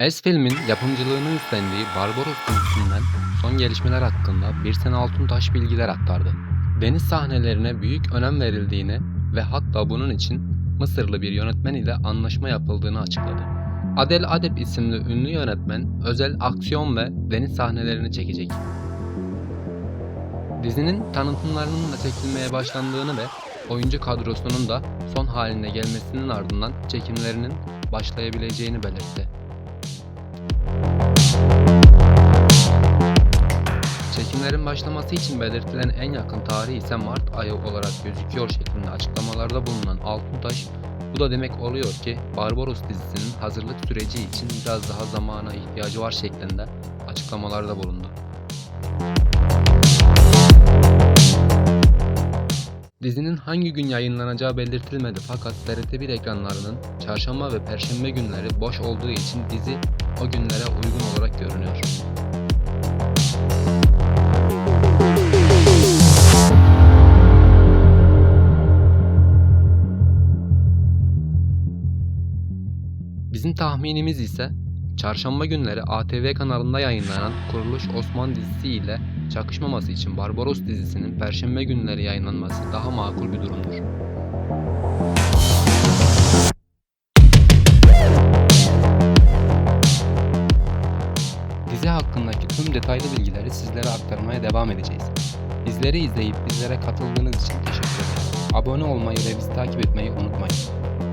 Es filmin yapımcılığını üstlendiği Barbaros dizisinden son gelişmeler hakkında Birsen Altuntaş bilgiler aktardı. Deniz sahnelerine büyük önem verildiğini ve hatta bunun için Mısırlı bir yönetmen ile anlaşma yapıldığını açıkladı. Adel Adep isimli ünlü yönetmen özel aksiyon ve deniz sahnelerini çekecek. Dizinin tanıtımlarının da çekilmeye başlandığını ve oyuncu kadrosunun da son haline gelmesinin ardından çekimlerinin başlayabileceğini belirtti. Çekimlerin başlaması için belirtilen en yakın tarih ise Mart ayı olarak gözüküyor şeklinde açıklamalarda bulunan Altuntaş, bu da demek oluyor ki Barbaros dizisinin hazırlık süreci için biraz daha zamana ihtiyacı var şeklinde açıklamalarda bulundu. Dizinin hangi gün yayınlanacağı belirtilmedi fakat TRT1 ekranlarının çarşamba ve perşembe günleri boş olduğu için dizi o günlere uygun olarak görünüyor. Bizim tahminimiz ise çarşamba günleri ATV kanalında yayınlanan Kuruluş Osman dizisi ile çakışmaması için Barbaros dizisinin perşembe günleri yayınlanması daha makul bir durumdur. Dizi hakkındaki tüm detaylı bilgileri sizlere aktarmaya devam edeceğiz. Bizleri izleyip bizlere katıldığınız için teşekkür ederiz. Abone olmayı ve bizi takip etmeyi unutmayın.